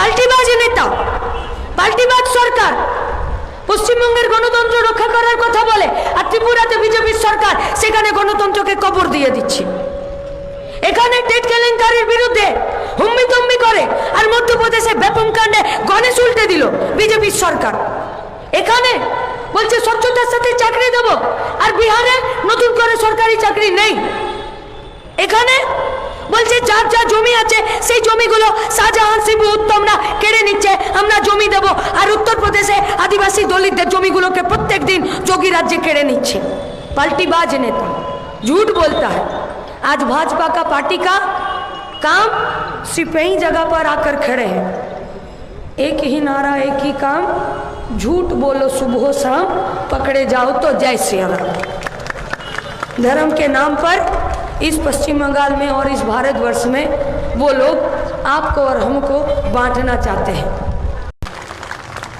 পাল্টিবাজ নেতা, পাল্টিবাজ সরকার, পশ্চিমবঙ্গের গণতন্ত্র রক্ষা করার কথা বলে আর ত্রিপুরাতে বিজেপির সরকার, সেখানে গণতন্ত্রকে কবর দিয়ে দিচ্ছে। এখানে টেট কেলেঙ্কারির বিরুদ্ধে হুম্মি তুম্মি করে আর মধ্যপ্রদেশে ব্যাপম কাণ্ডে গণেশ উল্টে দিল বিজেপির সরকার। এখানে বলছে, স্বচ্ছতার সাথে চাকরি দেব আর বিহারে নতুন করে সরকারি চাকরি নেই। এখানে বলছে যার যা জমি আছে সেই জমিগুলো শাহজাহান শিবু উত্তমরা কেড়ে নিচ্ছে আমরা জমি দেব আর উত্তরপ্রদেশে আদিবাসী দলিতদের জমিগুলোকে প্রত্যেকদিন যোগী রাজ্যে কেড়ে নিচ্ছে पलटीबाज নেতা झूठ बोलता है आज भाजपा का पार्टी का काम सिपही जगह पर आकर खड़े हैं एक ही नारा एक ही काम झूठ बोलो सुबह शाम पकड़े जाओ तो जय श्री राम धर्म के नाम पर इस पश्चिम बंगाल में और इस भारतवर्ष में वो लोग आपको और हमको बांटना चाहते हैं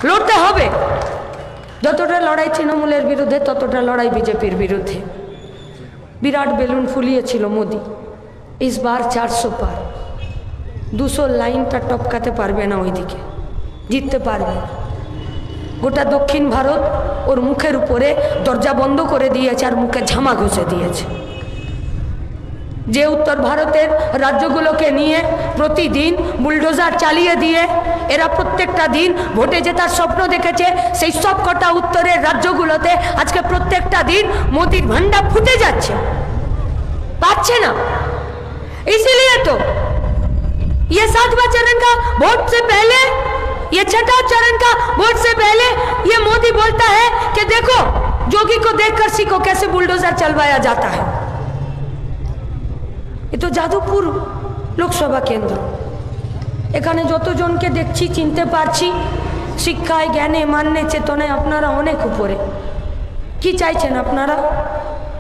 লড়তে হবে যতটা লড়াই তৃণমূলের বিরুদ্ধে ততটা লড়াই বিজেপির বিরুদ্ধে বিরাট বেলুন ফুলিয়েছিল মোদি ইসবার চারশো পার দুশো লাইনটা টপকাতে পারবে না ওইদিকে জিততে পারবে না গোটা দক্ষিণ ভারত ওর মুখের উপরে দরজা বন্ধ করে দিয়েছে আর মুখে ঝামা ঘষে দিয়েছে যে উত্তর ভারতের রাজ্যগুলোকে নিয়ে প্রতিদিন বুলডোজার চালিয়ে দিয়ে এরা প্রত্যেকটা দিন ভোটে জেতার স্বপ্ন দেখেছে সেই সব কটা উত্তরের রাজ্যগুলোতে আজকে প্রত্যেকটা দিন মোদির ভান্ডা ফুটে যাচ্ছে পাচ্ছে না इसीलिए तो ये सातवां चरण का वोट से पहले ये छठा चरण का वोट से पहले ये मोदी बोलता है कि देखो जोगी को देखकर सीखो कैसे बुलडोजर चलवाया जाता है এ তো যাদবপুর লোকসভা কেন্দ্র। এখানে যতজনকে দেখছি, চিনতে পারছি, শিক্ষায়, জ্ঞানে, মান্যে, চেতনায় আপনারা অনেক উপরে। কি চাইছেন আপনারা?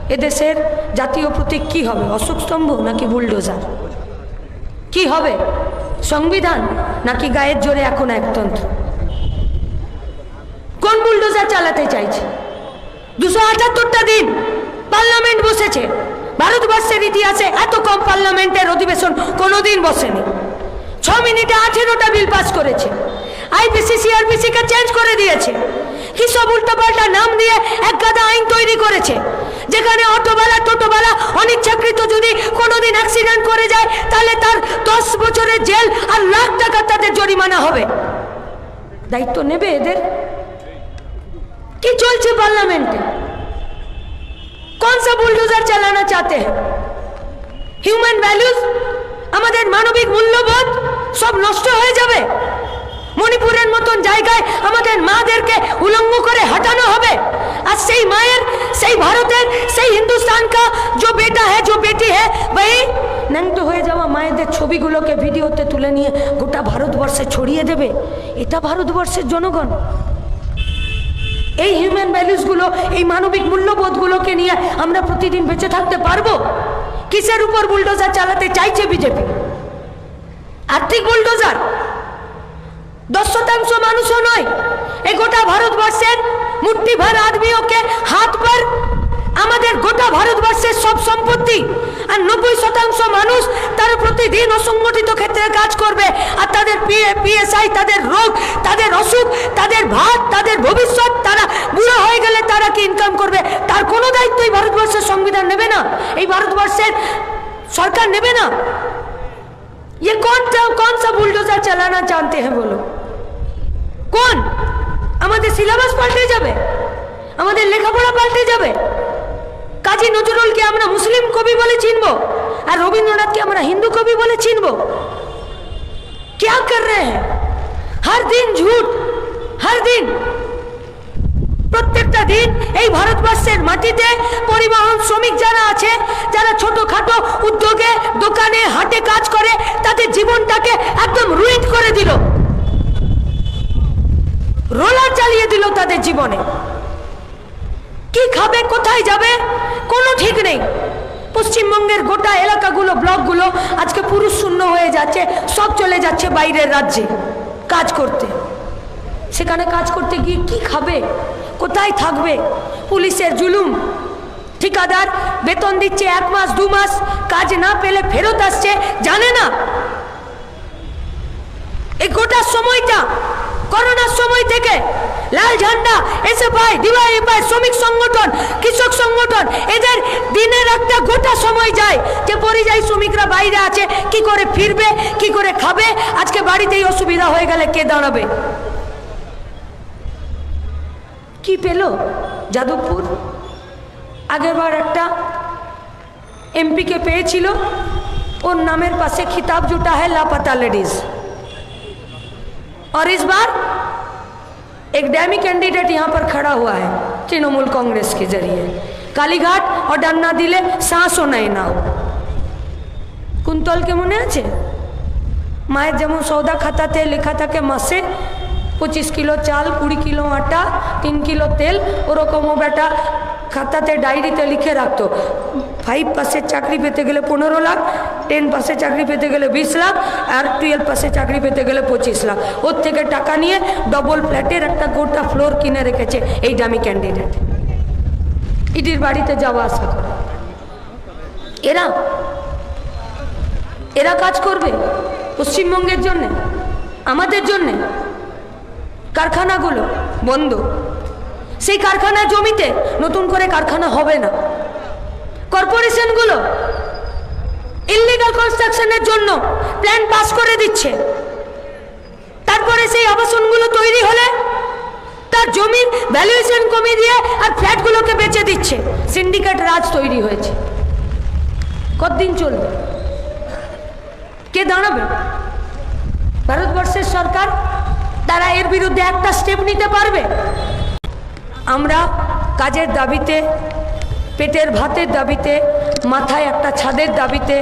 এদেশের জাতীয় প্রতীক কি হবে? অশোক স্তম্ভ নাকি বুলডোজার? কি হবে? সংবিধান নাকি গায়ের জোরে এখন একতন্ত্র? কোন বুলডোজার চালাতে চাইছে? দুশো আটাত্তরটা দিন পার্লামেন্ট বসেছে। ভারতবর্ষের ইতিহাসে এত কম পার্লামেন্টের অধিবেশন কোনোদিন বসেনি। ছ মিনিটে আঠেরোটা বিল পাস করেছে। আইপিসি সিআরপিসি কে চেঞ্জ করে দিয়েছে। কি সব উল্টোপাল্টা নাম দিয়ে এক গাদা আইন তৈরি করেছে। যেখানে অটোওয়ালা টোটোওয়ালা অনিচ্ছাকৃত যদি কোনোদিন অ্যাক্সিডেন্ট করে যায়, তাহলে তার দশ বছরের জেল আর লাখ টাকা তাদের জরিমানা হবে। দায়িত্ব নেবে এদের? কি চলছে পার্লামেন্টে? कौन सा बुलडोजर चलाना चाहते हैं হিউম্যান ভ্যালুস আমাদের মানবিক মূল্যবোধ সব নষ্ট হয়ে যাবে মণিপুরের মতন জায়গায় আমাদের মাদেরকে উলঙ্গ করে হটানো হবে আর সেই মায়ের সেই ভারতের সেই হিন্দুস্তান কা जो बेटा है जो बेटी है वही ন্যাংট হয়ে যাওয়া মায়েদের ছবিগুলোকে ভিডিওতে তুলে নিয়ে গোটা ভারতবর্ষে ছড়িয়ে দেবে এটা ভারতবর্ষের জনগণ এই হিউম্যান ভ্যালুসগুলো এই মানবিক মূল্যবোধগুলোকে নিয়ে আমরা প্রতিদিন বেঁচে থাকতে পারব? কিসের উপর বুলডোজার চালাতে চাইছে বিজেপি? আর্থিক বুলডোজার? দশ শতাংশ মানুষও নয়। এই গোটা ভারতবর্ষের মুঠি ভর আদমিওকে হাত পর। আমাদের গোটা ভারতবর্ষের সব সম্পত্তি আর নব্বই শতাংশ মানুষ তারা প্রতিদিন অসংগঠিত ক্ষেত্রে কাজ করবে আর তাদের পিএ পিএসআই তাদের রোগ তাদের অসুখ তাদের ভাত তাদের ভবিষ্যৎ তারা বুড়ো হয়ে গেলে তারা কি ইনকাম করবে তার কোনো দায়িত্ব এই ভারতবর্ষের সংবিধান নেবে না এই ভারতবর্ষের সরকার নেবে না ये कौन कौन सा बुलडोजर चलाना चाहते हैं बोलो কোন আমাদের সিলেবাস পাল্টে যাবে আমাদের লেখাপড়া পাল্টে যাবে কাজী নজরুলকে আমরা মুসলিম কবি বলে চিনব আর রবীন্দ্রনাথকে আমরা হিন্দু কবি বলে চিনব क्या कर रहे हैं हर दिन झूठ हर दिन প্রত্যেকটা দিন এই ভারতবর্ষের মাটিতে পরিবহন শ্রমিক যারা আছে যারা ছোটখাটো উদ্যোগে দোকানে হাটে কাজ করে তাদের জীবনটাকে একদম রুইট করে দিল রোলার চালিয়ে দিল তাদের জীবনে কি খাবে কোথায় যাবে? কোনো ঠিক নেই। পশ্চিমবঙ্গের গোটা এলাকাগুলো, ব্লকগুলো আজকে পুরুষ শূন্য হয়ে যাচ্ছে, সব চলে যাচ্ছে বাইরের রাজ্যে কাজ করতে। সেখানে কাজ করতে গিয়ে কি খাবে? কোথায় থাকবে? পুলিশের জুলুম। ঠিকাদার বেতন দিচ্ছে এক মাস, দু মাস, কাজ না পেলে ফেরত আসছে, জানে না। এই গোটা সময়টা, করোনার সময় থেকে লাল ঝান্ডা এসে পায় ডিওয়াই পায় শ্রমিক সংগঠন কৃষক সংগঠন এদের দিনের একটা গোটা সময় যায় যে পরিযায়ী শ্রমিকরা বাইরে আছে কি করে ফিরবে কি করে খাবে আজকে বাড়িতেই অসুবিধা হয়ে গেলে কে দাঁড়াবে কি পেল যাদবপুর আগেরবার একটা এমপিকে পেয়েছিল ওর नामेर पासे खिताब जुटा है लापता लेडीज और इस बार एक डेमी कैंडिडेट यहाँ पर खड़ा हुआ है, तृणमूल कांग्रेस के ज़रिए। कालीघाट और डन्ना दिले सांसो नहीं ना हो कुंतल के मुने आचे माए जब सौदा खाता थे, लिखा था कि मसे पच्चीस किलो चाल, कुड़ी किलो आटा, तीन किलो तेल, और बेटा খাতাতে ডায়েরিতে লিখে রাখতো। ফাইভ পাসের চাকরি পেতে গেলে পনেরো লাখ টেন পাসে চাকরি পেতে গেলে বিশ লাখ, আর টুয়েলভ পাসে চাকরি পেতে গেলে পঁচিশ লাখ। ওর থেকে টাকা নিয়ে ডবল ফ্ল্যাটের একটা গোটা ফ্লোর কিনে রেখেছে এই দামি ক্যান্ডিডেট ইডির বাড়িতে যাওয়া আসা করে। এরা? এরা কাজ করবে পশ্চিমবঙ্গের জন্যে, আমাদের জন্যে? কারখানাগুলো বন্ধ। সেই কারখানা জমিতে নতুন করে কারখানা হবে না। কর্পোরেশনগুলো ইলিগাল কনস্ট্রাকশনের জন্য প্ল্যান পাস করে দিচ্ছে। তারপরে সেই আবাসনগুলো তৈরি হলে তার জমির ভ্যালুয়েশন কমিয়ে দিয়ে আর ফ্ল্যাটগুলোকে বেচে দিচ্ছে। সিন্ডিকেট রাজ তৈরি হয়েছে। কতদিন চলবে? কে দাঁড়াবে? ভারতবর্ষের সরকার, তারা এর বিরুদ্ধে একটা স্টেপ নিতে পারবে? আমরা কাজের দাবিতে, পেটের ভাতের দাবিতে, মাথায় একটা ছাদের দাবিতে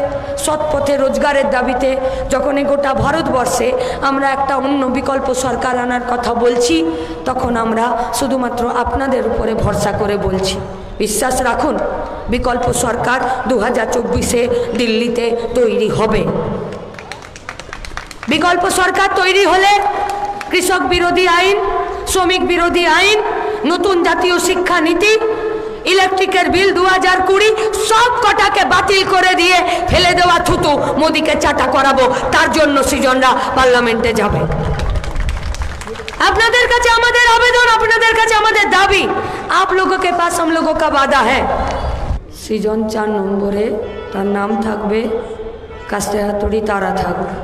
সৎ পথে রোজগারের দাবিতে যখন এই গোটা ভারতবর্ষে আমরা একটা অন্য বিকল্প সরকার আনার কথা বলছি, তখন আমরা শুধুমাত্র আপনাদের উপরে ভরসা করে বলছি। বিশ্বাস রাখুন, বিকল্প সরকার দু হাজার চব্বিশে দিল্লিতে তৈরি হবে। বিকল্প সরকার তৈরি হলে কৃষক বিরোধী আইন, শ্রমিক বিরোধী আইন নতুন জাতীয় শিক্ষা নীতি ইলেকট্রিকের বিল দু হাজার কুড়ি সব কটাকে বাতিল করে দিয়ে ফেলে দেওয়া থুতু মোদিকে চাটা করাবো। তার জন্য সৃজনরা পার্লামেন্টে যাবে। আপনাদের কাছে আমাদের আবেদন, আপনাদের কাছে আমাদের দাবি। আপ লোককে পাস হাম লোক কা বাধা হ্যাঁ সৃজন চার নম্বরে তার নাম থাকবে কাস্তে হাতুড়ি তারা থাকবে